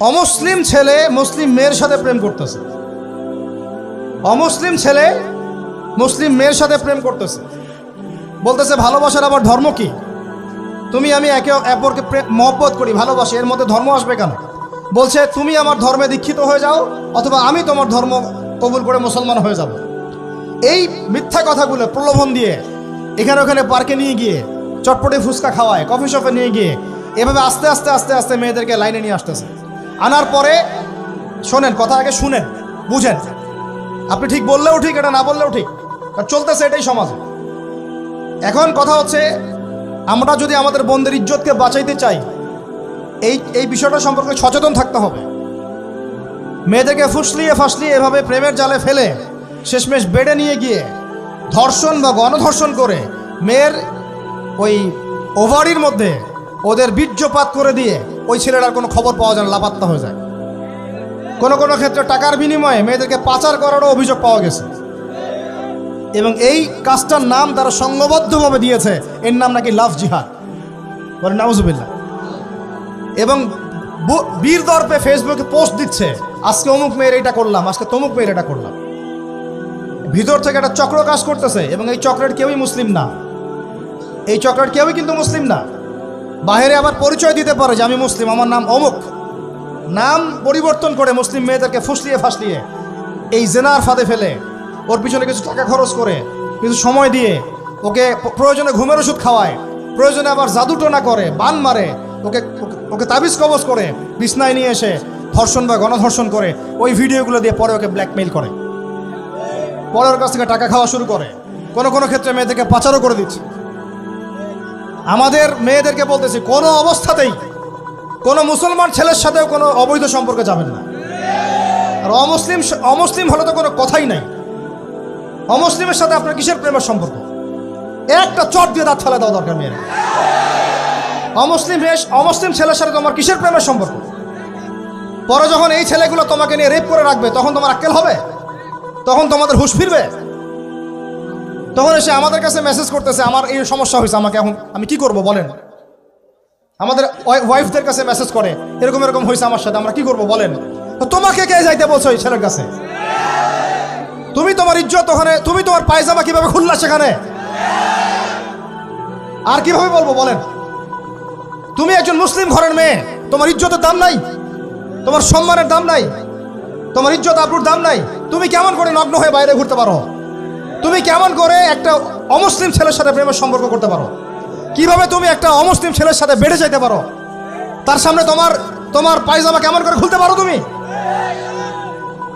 অমুসলিম ছেলে মুসলিম মেয়ের সাথে প্রেম করতেছে। অমুসলিম ছেলে মুসলিম মেয়ের সাথে প্রেম করতেছে। বলতেছে, ভালোবাসার আবার ধর্ম কি? তুমি আমি একে অপরকে প্রে- মহব্বত করি, ভালোবাসি। এর মধ্যে ধর্ম আসবে কেন? বলছে, তুমি আমার ধর্মে দীক্ষিত হয়ে যাও, অথবা আমি তোমার ধর্ম কবুল করে মুসলমান হয়ে যাব। এই মিথ্যা কথাগুলো প্রলোভন দিয়ে এখানে ওখানে পার্কে নিয়ে গিয়ে, চটপটে ফুচকা খাওয়ায়, কফি শপে নিয়ে গিয়ে, এভাবে আস্তে আস্তে আস্তে আস্তে মেয়েদেরকে লাইনে নিয়ে আসতেছে। আনার পরে শোনেন, কথা আগে শুনেন, বুঝেন। আপনি ঠিক বললেও ঠিক, এটা না বললেও ঠিক। কারণ চলতেছে এটাই সমাজে। এখন কথা হচ্ছে, আমরা যদি আমাদের বোনদের ইজ্জতকে বাঁচাইতে চাই, এই এই বিষয়টা সম্পর্কে সচেতন থাকতে হবে। মেয়েদেরকে ফুসলিয়ে ফাসলিয়ে এভাবে প্রেমের জালে ফেলে, শেষমেশ বেডে নিয়ে গিয়ে ধর্ষণ বা গণধর্ষণ করে মেয়ের ওই ওভারির মধ্যে ওদের বীর্যপাত করে দিয়ে ওই ছেলেটার কোনো খবর পাওয়া যায় না, লাপাত্তা হয়ে যায়। কোনো কোনো ক্ষেত্রে টাকার বিনিময়ে মেয়েদেরকে পাচার করারও অভিযোগ পাওয়া গেছে। এবং এই কাজটার নাম তারা সংঘবদ্ধভাবে দিয়েছে, এর নাম নাকি লাভ জিহাদ। বলে নাউজুবিল্লাহ। এবং বীর দর্পে ফেসবুকে পোস্ট দিচ্ছে, আজকে অমুক মেয়ের এটা করলাম, আজকে তমুক মেয়ের এটা করলাম। ভিতর থেকে একটা চক্র কাজ করতেছে, এবং এই চক্রের কেউই মুসলিম না। এই চক্রের কেউই কিন্তু মুসলিম না। বাইরে আবার পরিচয় দিতে পারে যে আমি মুসলিম, আমার নাম অমুক। নাম পরিবর্তন করে মুসলিম মেয়েদেরকে ফুসলিয়ে ফাসলিয়ে এই জেনার ফাঁদে ফেলে, ওর পিছনে কিছু টাকা খরচ করে, কিছু সময় দিয়ে ওকে প্রয়োজনে ঘুমের ওষুধ খাওয়ায়, প্রয়োজনে আবার জাদুটোনা করে, বান মারে, ওকে, ওকে- ওকে তাবিজ কবজ করে, বিছনায় নিয়ে এসে ধর্ষণ বা গণধর্ষণ করে, ওই ভিডিওগুলো দিয়ে পরে ওকে ব্ল্যাকমেইল করে। পরে ওর কাছ থেকে টাকা খাওয়া শুরু করে। কোনো কোনো ক্ষেত্রে মেয়েদেরকে পাচারও করে দিচ্ছে। আমাদের মেয়েদেরকে বলতেছি, কোনো অবস্থাতেই কোনো মুসলমান ছেলের সাথেও কোনো অবৈধ সম্পর্কে যাবেন না। আর অমুসলিম অমুসলিম হলে তো কোনো কথাই নাই। অমুসলিমের সাথে আপনার কিসের প্রেমের সম্পর্ক? একটা চট দিয়ে দাঁত ফেলে দেওয়া দরকার মেয়ের। অমুসলিম বেশ অমুসলিম ছেলের সাথে তোমার কিসের প্রেমের সম্পর্ক? পরে যখন এই ছেলেগুলো তোমাকে নিয়ে রেপ করে রাখবে, তখন তোমার আক্কেল হবে? তখন তোমাদের হুশ ফিরবে? তখন এসে আমাদের কাছে মেসেজ করতেছে, আমার এই সমস্যা হয়েছে, আমাকে এখন, আমি কি করব বলেন? আমাদের ওয়াইফদের কাছে মেসেজ করে, এরকম এরকম হয়েছে আমার সাথে, আমরা কি করব বলেন? তোমাকে কে যাইতে বলছো ছেলের কাছে? তুমি তোমার ইজ্জত ওখানে, তুমি তোমার পায়জামা কীভাবে খুললা সেখানে? আর কীভাবে বলব বলেন? তুমি একজন মুসলিম ঘরের মেয়ে, তোমার ইজ্জতের দাম নাই, তোমার সম্মানের দাম নাই, তোমার ইজ্জত আবরুর দাম নাই, তুমি কেমন করে নগ্ন হয়ে বাইরে ঘুরতে পারো? তুমি কেমন করে একটা অমুসলিম ছেলের সাথে প্রেমের সম্পর্ক করতে পারো? কীভাবে তুমি একটা অমুসলিম ছেলের সাথে বেড়ে যেতে পারো? তার সামনে তোমার তোমার পায়জামা কেমন করে খুলতে পারো তুমি?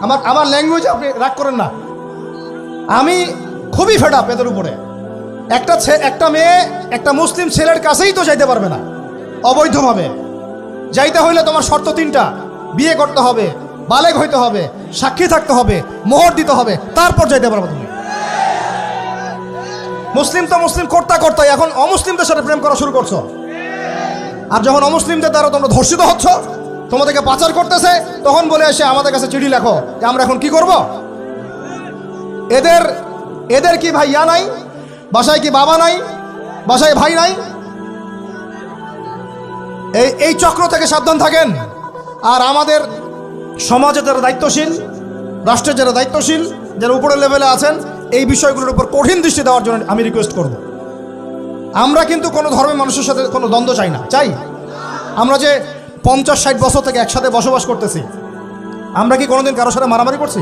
আমার আমার ল্যাঙ্গুয়েজ আপনি রাগ করেন না। আমি খুবই ফেড আপ উপরে। একটা একটা মেয়ে একটা মুসলিম ছেলের কাছেই তো যাইতে পারবে না, অবৈধভাবে। যাইতে হইলে তোমার শর্ত তিনটা। বিয়ে করতে হবে, বালেগ হইতে হবে, সাক্ষী থাকতে হবে, মোহর দিতে হবে, তারপর যাইতে পারবে তুমি। মুসলিম তো মুসলিম কর্তা কর্তাই, এখন অমুসলিমদের সাথে প্রেম করা শুরু করছ। আর যখন অমুসলিমদের দ্বারা তোমরা ধর্ষিত হচ্ছ, তোমাদেরকে পাচার করতেছে, তখন বলে এসে আমাদের কাছে চিঠি লেখো যে আমরা এখন কি করব? এদের এদের কি ভাই ইয়া নাই? বাসায় কি বাবা নাই? বাসায় ভাই নাই? এই এই চক্র থেকে সাবধান থাকেন। আর আমাদের সমাজে যারা দায়িত্বশীল, রাষ্ট্রের যারা দায়িত্বশীল, যারা উপরের লেভেলে আছেন এই বিষয়গুলোর উপর কঠিন দৃষ্টি দেওয়ার জন্য আমি রিকোয়েস্ট করব। আমরা কিন্তু কোনো ধর্মের মানুষের সাথে কোনো দ্বন্দ্ব চাই না, চাই? আমরা যে পঞ্চাশ, ষাট বছর থেকে একসাথে বসবাস করতেছি, আমরা কি কোনোদিন কারোর সাথে মারামারি করছি?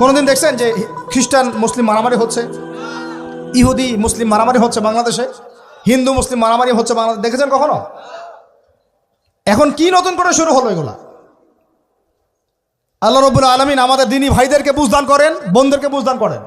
কোনোদিন দেখছেন যে খ্রিস্টান, মুসলিম মারামারি হচ্ছে? ইহুদি, মুসলিম মারামারি হচ্ছে বাংলাদেশে? হিন্দু, মুসলিম মারামারি হচ্ছে বাংলাদেশ? দেখেছেন কখনো? এখন কি নতুন করে শুরু হলো এগুলা? আল্লাহ রবুল আলমিন আমাদের দিনী ভাইদেরকে বুঝদান করেন বোনদেরকে বুঝদান করেন।